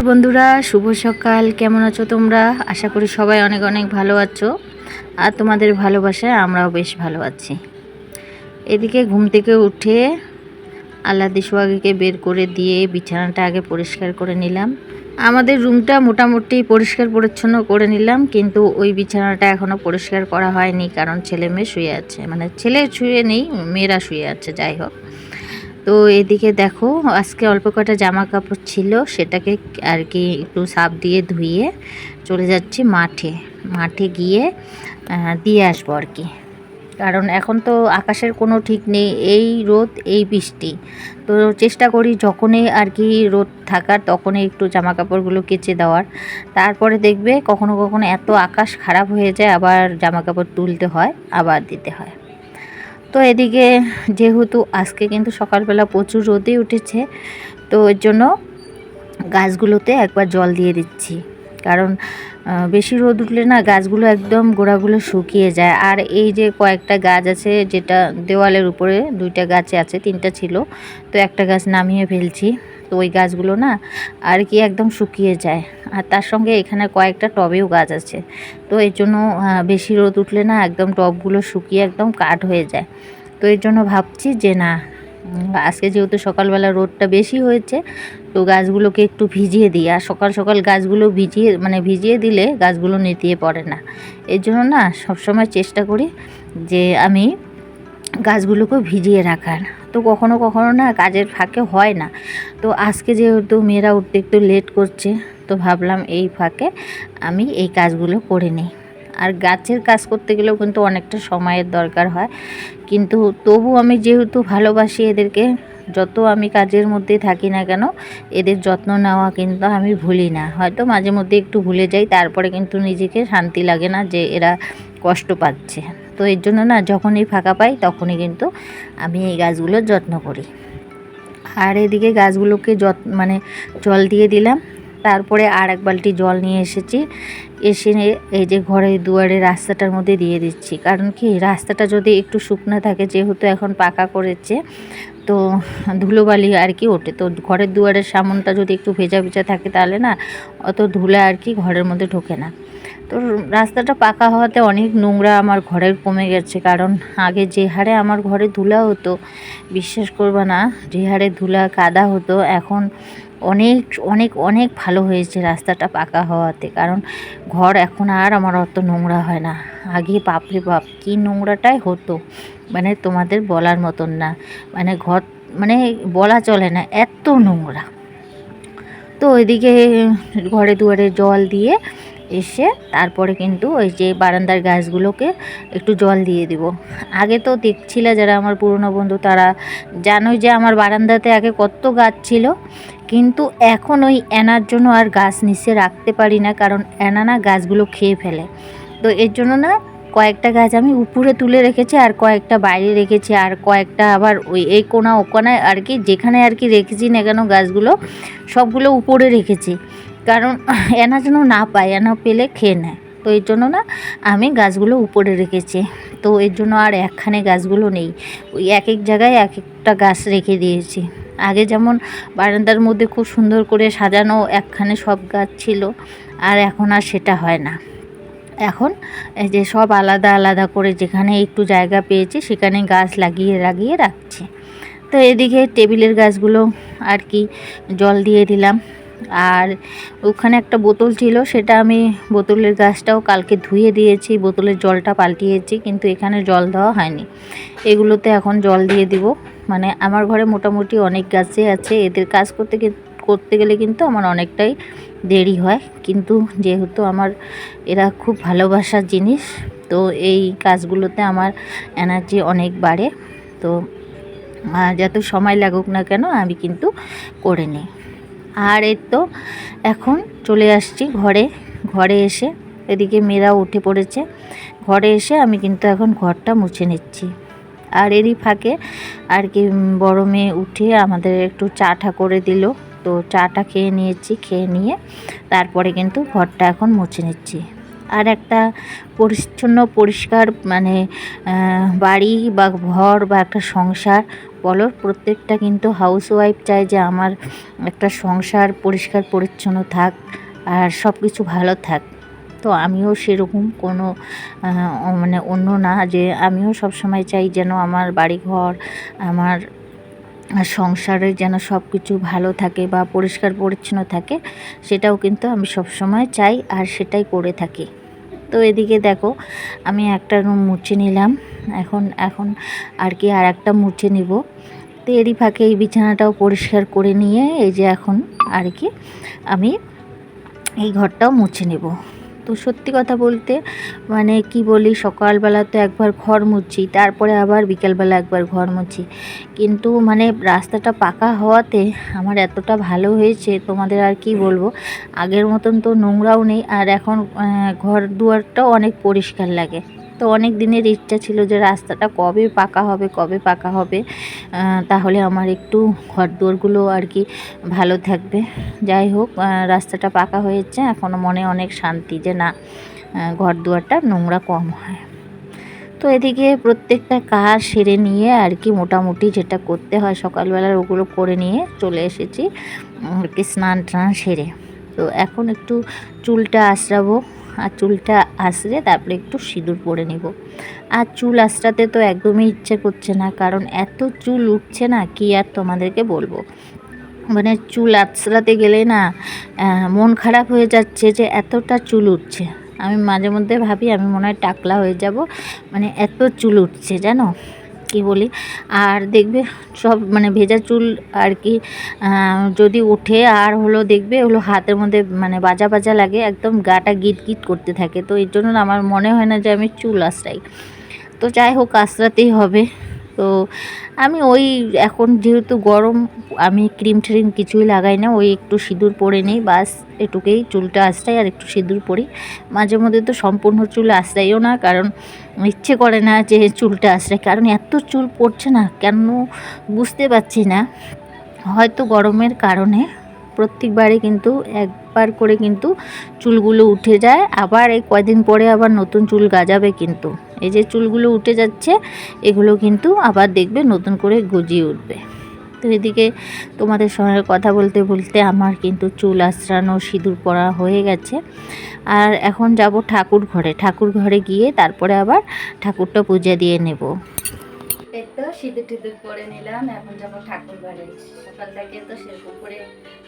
নমস্কার বন্ধুরা, শুভ সকাল। কেমন আছো তোমরা? আশা করি সবাই অনেক অনেক ভালো আছো। আর তোমাদের ভালোবাসায় আমরাও বেশ ভালো আছি। এদিকে ঘুম থেকে উঠে আল্লাহ দিসুয়াগিকে বের করে দিয়ে বিছানাটা আগে পরিষ্কার করে নিলাম। আমাদের রুমটা মোটামুটি পরিষ্কার পরিচ্ছন্ন করে নিলাম, কিন্তু ওই বিছানাটা এখনও পরিষ্কার করা হয়নি, কারণ ছেলে মেয়ে শুয়ে আছে। মানে ছেলে শুয়ে নেই, মেয়েরা শুয়ে আছে, যাই হোক। তো এদিকে দেখো, আজকে অল্প কটা জামা কাপড় ছিল, সেটাকে আর কি একটু সাপ দিয়ে ধুয়ে চলে যাচ্ছি মাঠে। মাঠে গিয়ে দিয়ে আসব আর কি। কারণ এখন তো আকাশের কোনো ঠিক নেই, এই রোদ, এই বৃষ্টি। তো চেষ্টা করি যখনই আর কি রোদ থাকার, তখনই একটু জামা কাপড়গুলো কেচে দেওয়ার। তারপরে দেখবে কখনো কখনো এত আকাশ খারাপ হয়ে যায়, আবার জামা কাপড় তুলতে হয়, আবার দিতে হয়। তো এদিকে যেহেতু আজকে কিন্তু সকালবেলা প্রচুর রোদে উঠেছে, তো এর জন্য গাছগুলোতে একবার জল দিয়ে দিচ্ছি। কারণ বেশি রোদ উঠলে না গাছগুলো একদম গোড়াগুলো শুকিয়ে যায়। আর এই যে কয়েকটা গাছ আছে, যেটা দেওয়ালের উপরে দুইটা গাছে আছে, তিনটা ছিল, তো একটা গাছ নামিয়ে ফেলছি। তো ওই গাছগুলো না আর কি একদম শুকিয়ে যায়। আর তার সঙ্গে এখানে কয়েকটা টবেও গাছ আছে। তো এর জন্য বেশি রোদ উঠলে না একদম টবগুলো শুকিয়ে একদম কাঠ হয়ে যায়। তো এর জন্য ভাবছি যে না আজকে যেহেতু সকালবেলা রোদটা বেশি হয়েছে, তো গাছগুলোকে একটু ভিজিয়ে দিই। আর সকাল সকাল গাছগুলো ভিজিয়ে মানে ভিজিয়ে দিলে গাছগুলো নেতিয়ে পড়ে না। এর জন্য না সবসময় চেষ্টা করি যে আমি গাছগুলোকে ভিজিয়ে রাখার। তো কখনো কখনো না কাজের ফাঁকে হয় না। তো আজকে যেহেতু মেয়েরা উঠতে একটু লেট করছে, তো ভাবলাম এই ফাঁকে আমি এই কাজগুলো করে নিই। আর গাছের কাজ করতে গেলেও কিন্তু অনেকটা সময়ের দরকার হয়। কিন্তু তবু আমি যেহেতু ভালোবাসি এদেরকে, যত আমি কাজের মধ্যে থাকি না কেন, এদের যত্ন নেওয়া কিন্তু আমি ভুলি না। হয়তো মাঝে মধ্যে একটু ভুলে যাই, তারপরে কিন্তু নিজেকে শান্তি লাগে না যে এরা কষ্ট পাচ্ছে। তো এর জন্য না যখনই ফাঁকা পাই, তখনই কিন্তু আমি এই গাছগুলোর যত্ন করি। আর এদিকে গাছগুলোকে যত মানে জল দিয়ে দিলাম। তারপরে আর এক বালতি জল নিয়ে এসেছি। এসে এই যে ঘরের দুয়ারে রাস্তাটার মধ্যে দিয়ে দিচ্ছি। কারণ কি, রাস্তাটা যদি একটু শুকনো থাকে, যেহেতু এখন পাকা করেছে, তো ধুলোবালি আর কি ওঠে। তো ঘরের দুয়ারের সামনটা যদি একটু ভেজা ভেজা থাকে, তাহলে না অত ধুলা আর কি ঘরের মধ্যে ঢোকে না। তো রাস্তাটা পাকা হওয়াতে অনেক নোংরা আমার ঘরের কমে গেছে, কারণ আগে যে হারে আমার ঘরে ধুলা হতো, বিশ্বাস করবে না, যে হারে ধুলা কাদা হতো, এখন অনেক অনেক অনেক ভালো হয়েছে রাস্তাটা পাকা হওয়াতে, কারণ ঘর এখন আর আমার অত নোংরা হয় না। আগে বাপরে বাপ, কী নোংরাটাই হতো মানে তোমাদের বলার মতন না মানে ঘর মানে বলা চলে না, এত নোংরা। তো ওইদিকে ঘরে দুয়ারে জল দিয়ে এসে তারপরে কিন্তু ওই যে বারান্দার গাছগুলোকে একটু জল দিয়ে দিব। আগে তো দেখছিলে যারা আমার পুরনো বন্ধু তারা জানোই যে আমার বারান্দাতে আগে কত গাছ ছিল। কিন্তু এখন ওই এনার জন্য আর গাছ নিচে রাখতে পারি না কারণ এনা না গাছগুলো খেয়ে ফেলে। তো এর জন্য না কয়েকটা গাছ আমি উপরে তুলে রেখেছি আর কয়েকটা বাইরে রেখেছি আর কয়েকটা আবার ওই এই কোনা ও কোনায় আর কি যেখানে আর কি রেখেছি না কেন গাছগুলো সবগুলো উপরে রেখেছি। কারণ এনা যেন না পায়, এনা পেলে খেয়ে নেয়। তো এর জন্য না আমি গাছগুলো উপরে রেখেছি। তো এর জন্য আর একখানে গাছগুলো নেই। ওই এক এক জায়গায় এক একটা গাছ রেখে দিয়েছি। আগে যেমন বারান্দার মধ্যে খুব সুন্দর করে সাজানো একখানে সব গাছ ছিল, আর এখন আর সেটা হয় না। এখন যে সব আলাদা আলাদা করে যেখানে একটু জায়গা পেয়েছি, সেখানে গাছ লাগিয়ে লাগিয়ে রাখছি। তো এদিকে টেবিলের গাছগুলো আর কি জল দিয়ে দিলাম। আর ওখানে একটা বোতল ছিল, সেটা আমি বোতলের গাছটাও কালকে ধুয়ে দিয়েছি, বোতলের জলটা পাল্টিয়েছি, কিন্তু এখানে জল দেওয়া হয়নি। এগুলোতে এখন জল দিয়ে দিব। মানে আমার ঘরে মোটামুটি অনেক গাছই আছে, এদের কাজ করতে করতে গেলে কিন্তু আমার অনেকটাই দেরি হয়। কিন্তু যেহেতু আমার, এরা খুব ভালোবাসার জিনিস, তো এই কাজগুলোতে আমার এনার্জি অনেক বাড়ে। তো যত সময় লাগুক না কেন, আমি কিন্তু করে নিই। আর এর তো এখন চলে আসছি ঘরে ঘরে এসে। এদিকে মেয়েরা উঠে পড়েছে। ঘরে এসে আমি কিন্তু এখন ঘরটা মুছে নিচ্ছি। আর এরই ফাঁকে আর কি বড়ো মেয়ে উঠে আমাদের একটু চাটা করে দিল। তো চাটা খেয়ে নিয়েছি, খেয়ে নিয়ে তারপরে কিন্তু ঘরটা এখন মুছে নিচ্ছি। আর একটা পরিচ্ছন্ন, পরিষ্কার মানে বাড়ি বা ঘর বা একটা সংসার বলো, প্রত্যেকটা কিন্তু হাউস ওয়াইফ চায় যে আমার একটা সংসার পরিষ্কার, পরিচ্ছন্ন থাক আর সব কিছু ভালো থাক। তো আমিও সেরকম কোনো মানে অন্য না, যে আমিও সবসময় চাই যেন আমার বাড়িঘর, আমার সংসারে যেন সব কিছু ভালো থাকে বা পরিষ্কার, পরিচ্ছন্ন থাকে, সেটাও কিন্তু আমি সবসময় চাই আর সেটাই করে থাকি। তো এদিকে দেখো, আমি একটা রুম মুছে নিলাম। এখন এখন আর কি আর একটা মুছে নিব। তো এরই ফাঁকে এই বিছানাটাও পরিষ্কার করে নিয়ে এই যে এখন আর কি আমি এই ঘরটাও মুছে নেব। তো সত্যি কথা বলতে মানে কি বলি, সকালবেলা তো একবার ঘর মুছি তারপরে আবার বিকেলবেলা একবার ঘর মুছি কিন্তু মানে রাস্তাটা পাকা হওয়াতে আমার এতটা ভালো হয়েছে, তোমাদের আর কি বলব, আগের মতন তো নোংরাও নেই, আর এখন ঘর দুয়ারটাও অনেক পরিষ্কার লাগে। তো অনেক দিনের ইচ্ছা ছিল যে রাস্তাটা কবে পাকা হবে, কবে পাকা হবে তাহলে আমার একটু ঘর দুয়ারগুলো আর কি ভালো থাকবে। যাই হোক রাস্তাটা পাকা হয়েছে এখনও মনে অনেক শান্তি যে না ঘর দুয়ারটা নোংরা কম হয়। তো এদিকে প্রত্যেকটা কাজ সেরে নিয়ে আর কি মোটামুটি যেটা করতে হয় সকালবেলার ওগুলো করে নিয়ে চলে এসেছি আর কি স্নান টান সেরে। তো এখন একটু চুলটা আশ্রাবো চুলটা আশ্রে তারপরে একটু সিঁদুর পরে নিব। আর চুল আশ্রাতে তো একদমই ইচ্ছে করছে না, কারণ এত চুল উঠছে না, কি আর তোমাদেরকে বলব? মানে চুল আছড়াতে গেলে না মন খারাপ হয়ে যাচ্ছে যে এতটা চুল উঠছে। আমি মাঝে মধ্যে ভাবি আমি মনে হয় টাকলা হয়ে যাব মানে এত চুল উঠছে, জানো? কি বলি? আর দেখবে সব মানে ভেজা চুল আর কি যদি উঠে আর হলো দেখবে হলো হাতের মধ্যে মানে বাজা বাজা লাগে, একদম গাটা গিট গিট করতে থাকে। তো এর জন্য আমার মনে হয় না যে আমি চুল আশ্রাই। তো যাই হোক, আশ্রাতেই হবে। তো আমি ওই এখন যেহেতু গরম, আমি ক্রিম ট্রিম কিছুই লাগাই না, ওই একটু সিঁদুর পরে নিই, বাস এটুকুই, চুলটা আশ্রাই আর একটু সিঁদুর পরি। মাঝে মধ্যে তো সম্পূর্ণ চুল আশ্রাইও না, কারণ ইচ্ছে করে না যে চুলটা আশ্রাই কারণ এত চুল পড়ছে না, কেন বুঝতে পারছি না। হয়তো গরমের কারণে প্রত্যেকবারে কিন্তু একবার করে কিন্তু চুলগুলো উঠে যায়, আবার এই কয়দিন পরে আবার নতুন চুল গাজাবে কিন্তু। এই যে চুলগুলো উঠে যাচ্ছে, এগুলো কিন্তু আবার দেখবে নতুন করে গজিয়ে উঠবে। তো এদিকে তোমাদের সঙ্গে কথা বলতে বলতে আমার কিন্তু চুল আশ্রানো সিঁদুর পরা হয়ে গেছে। আর এখন যাব ঠাকুর ঘরে। ঠাকুর ঘরে গিয়ে তারপরে আবার ঠাকুরটা পূজা দিয়ে নেব। তো সিঁদুর টিঁদুর করে নিলাম, এখন যাব ঠাকুর ঘরে। সকাল থেকে তো সেরকম করে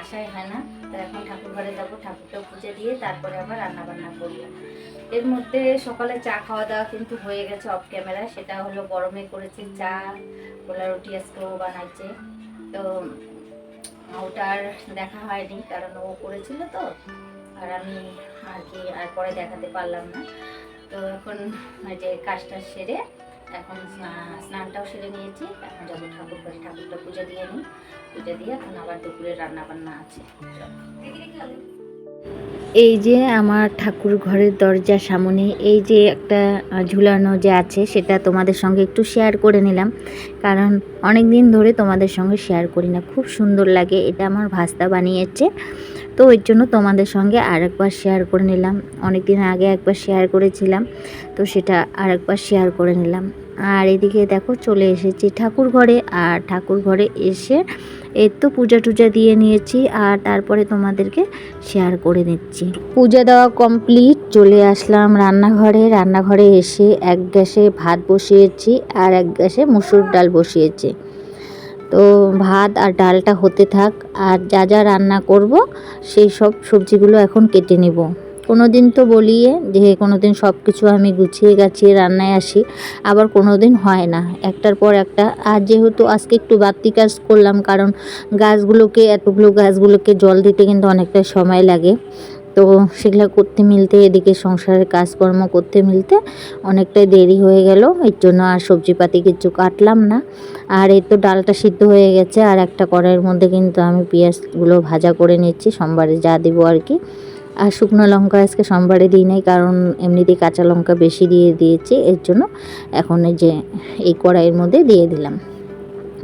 আসাই হয় না, তো এখন ঠাকুর ঘরে যাব ঠাকুরটা পুজো দিয়ে তারপরে আবার রান্না বান্না করব। এর মধ্যে সকালে চা খাওয়া দাওয়া কিন্তু হয়ে গেছে অফ ক্যামেরা সেটা হলো গরমে করেছি চা কোলা রুটি আজকেও বানাইছে। তো ওটার দেখা হয়নি, কারণ ও করেছিল তো, আর আমি আর কি আর পরে দেখাতে পারলাম না। তো এখন যে কাজটা সেরে এখন স্নানটাও সেরে নিয়েছি। এখন যাব ঠাকুর ঘরে ঠাকুরটা পুজো দিয়ে নিই। পুজো দিয়ে এখন আবার দুপুরে রান্না বান্না আছে। এই যে আমার ঠাকুর ঘরের দরজার সামনে, এই যে একটা ঝুলানো যে আছে, সেটা তোমাদের সঙ্গে একটু শেয়ার করে নিলাম। কারণ অনেক দিন ধরে তোমাদের সঙ্গে শেয়ার করি না। খুব সুন্দর লাগে। এটা আমার ভাস্তা বানিয়েছে। তো ওই জন্য তোমাদের সঙ্গে আরেকবার শেয়ার করে নিলাম। অনেক দিন আগে একবার শেয়ার করেছিলাম, তো সেটা আরেকবার শেয়ার করে নিলাম। আর এদিকে দেখো, চলে এসেছি ঠাকুর ঘরে, আর ঠাকুর ঘরে এসে এই তো পূজা টুজা দিয়ে নিয়েছি, আর তারপরে তোমাদেরকে শেয়ার করে নিচ্ছি। পূজা দেওয়া কমপ্লিট চলে আসলাম রান্নাঘরে। রান্নাঘরে এসে এক গ্যাসে ভাত বসিয়েছি, আর এক গ্যাসে মুসুর ডাল বসিয়েছি। তো ভাত আর ডালটা হতে থাক, আর যা যা রান্না করব, সেই সব সবজিগুলো এখন কেটে নেব। কোনো দিন তো বলিয়ে যে কোনো দিন সব কিছু আমি গুছিয়ে গাছিয়ে রান্নায় আসি, আবার কোনো দিন হয় না। একটার পর একটা, আর যেহেতু আজকে একটু বাড়তি কাজ করলাম, কারণ গাছগুলোকে, এতগুলো গাছগুলোকে জল দিতে কিন্তু অনেকটা সময় লাগে। তো সেগুলো করতে মিলতে, এদিকে সংসারের কাজকর্ম করতে মিলতে অনেকটাই দেরি হয়ে গেল। এর জন্য আর সবজিপাতি কিছু কাটলাম না। আর এই তো ডালটা সিদ্ধ হয়ে গেছে, আর একটা কড়াইয়ের মধ্যে কিন্তু আমি পেঁয়াজগুলো ভাজা করে নিচ্ছি, সোমবারে যা দেবো আর কি। আর শুকনো লঙ্কা আজকে সোমবারে দিই নাই, কারণ এমনিতেই কাঁচা লঙ্কা বেশি দিয়ে দিয়েছি, এর জন্য এখন যে এই কড়াইয়ের মধ্যে দিয়ে দিলাম।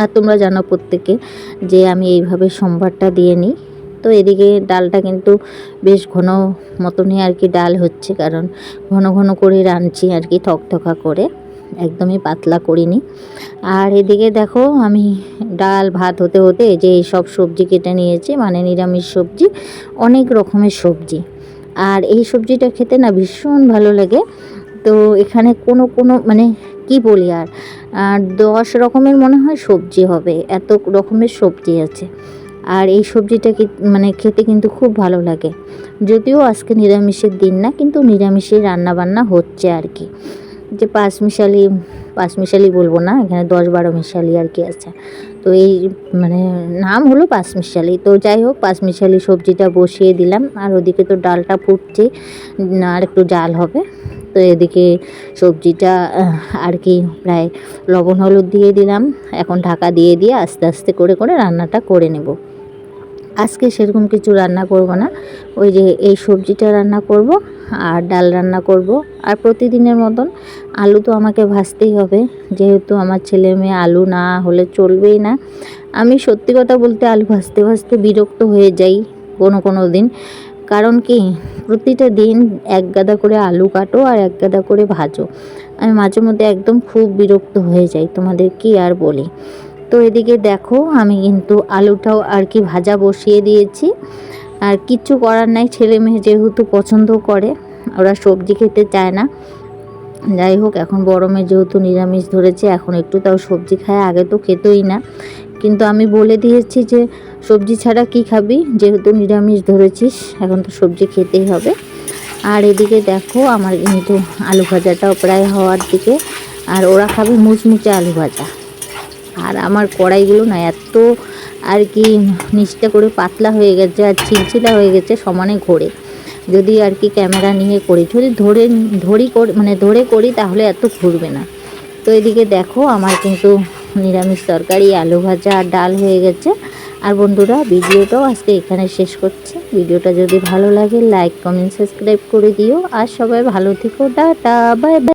আর তোমরা জানো প্রত্যেকে যে আমি এইভাবে সোমবারটা দিয়ে নিই তো এদিকে ডালটা কিন্তু বেশ ঘন মতনই আর কি ডাল হচ্ছে, কারণ ঘন ঘন করে রাঁধছি আর কি, থকথকা করে। একদমই পাতলা করিনি। আর এদিকে দেখো, আমি ডাল ভাত হতে হতে যে সব সবজি কেটে নিয়েছি মানে নিরামিষ সবজি, অনেক রকমের সবজি। আর এই সবজিটা খেতে না ভীষণ ভালো লাগে। তো এখানে কোনো কোনো মানে কি বলি আর দশ রকমের মনে হয় সবজি হবে, এত রকমের সবজি আছে। আর এই সবজিটা মানে খেতে কিন্তু খুব ভালো লাগে। যদিও আজকে নিরামিষের দিন না, কিন্তু নিরামিষের রান্না বান্না হচ্ছে আর কি। যে পাঁচ মিশালি পাঁচ মিশালি বলব না, এখানে দশ বারো মিশালি আর কি আছে। তো এই মানে নাম হলো পাঁচ মিশালি তো যাই হোক পাঁচ মিশালি সবজিটা বসিয়ে দিলাম, আর ওদিকে তো ডালটা ফুটছে, আর একটু জাল হবে। তো এদিকে সবজিটা, আর কি, প্রায় লবণ হলুদ দিয়ে দিলাম। এখন ঢাকা দিয়ে দিয়ে আস্তে আস্তে করে করে রান্নাটা করে নেব। আজকে সেরকম কিছু রান্না করব না। ওই যে এই সবজিটা রান্না করব আর ডাল রান্না করব। আর প্রতিদিনের মতন আলু তো আমাকে ভাজতেই হবে। যেহেতু আমার ছেলে মেয়ে আলু না হলে চলবেই না। আমি সত্যি কথা বলতে আলু ভাজতে ভাজতে বিরক্ত হয়ে যাই কোনো কোনো দিন। কারণ কি? প্রতিটা দিন এক গাদা করে আলু কাটো আর এক গাদা করে ভাজো। আমি মাঝে মধ্যে একদম খুব বিরক্ত হয়ে যাই, তোমাদের কি আর বলি? তো এদিকে দেখো, আমি কিন্তু আলুটাও আর কি ভাজা বসিয়ে দিয়েছি। আর কিচ্ছু করার নাই, ছেলে মেয়ে যেহেতু পছন্দ করে, ওরা সবজি খেতে চায় না। যাই হোক, এখন গরমে যেহেতু নিরামিষ ধরেছে, এখন একটু তাও সবজি খায়, আগে তো খেতই না। কিন্তু আমি বলে দিয়েছি যে, সবজি ছাড়া কি খাবি? যেহেতু নিরামিষ ধরেছিস, এখন তো সবজি খেতেই হবে। আর এদিকে দেখো, আমার কিন্তু আলু ভাজাটাও প্রায় হওয়ার দিকে। আর ওরা খাবে মুচমুচে আলু ভাজা। আর আমার কড়াইগুলো না এত আর কি নিচটা করে পাতলা হয়ে গেছে আর ছিলছিলা হয়ে গেছে সমানে ঘোরে। যদি আর কি ক্যামেরা নিয়ে করি, যদি ধরে, ধরি করি মানে ধরে করি তাহলে এত ঘুরবে না। তো এদিকে দেখো আমার কিন্তু নিরামিষ তরকারি, আলু ভাজা আর ডাল হয়ে গেছে। আর বন্ধুরা, ভিডিওটাও আজকে এখানে শেষ করছি। ভিডিওটা যদি ভালো লাগে, লাইক, কমেন্ট, সাবস্ক্রাইব করে দিও। আর সবাই ভালো থেকো, টাটা, বাই বাই।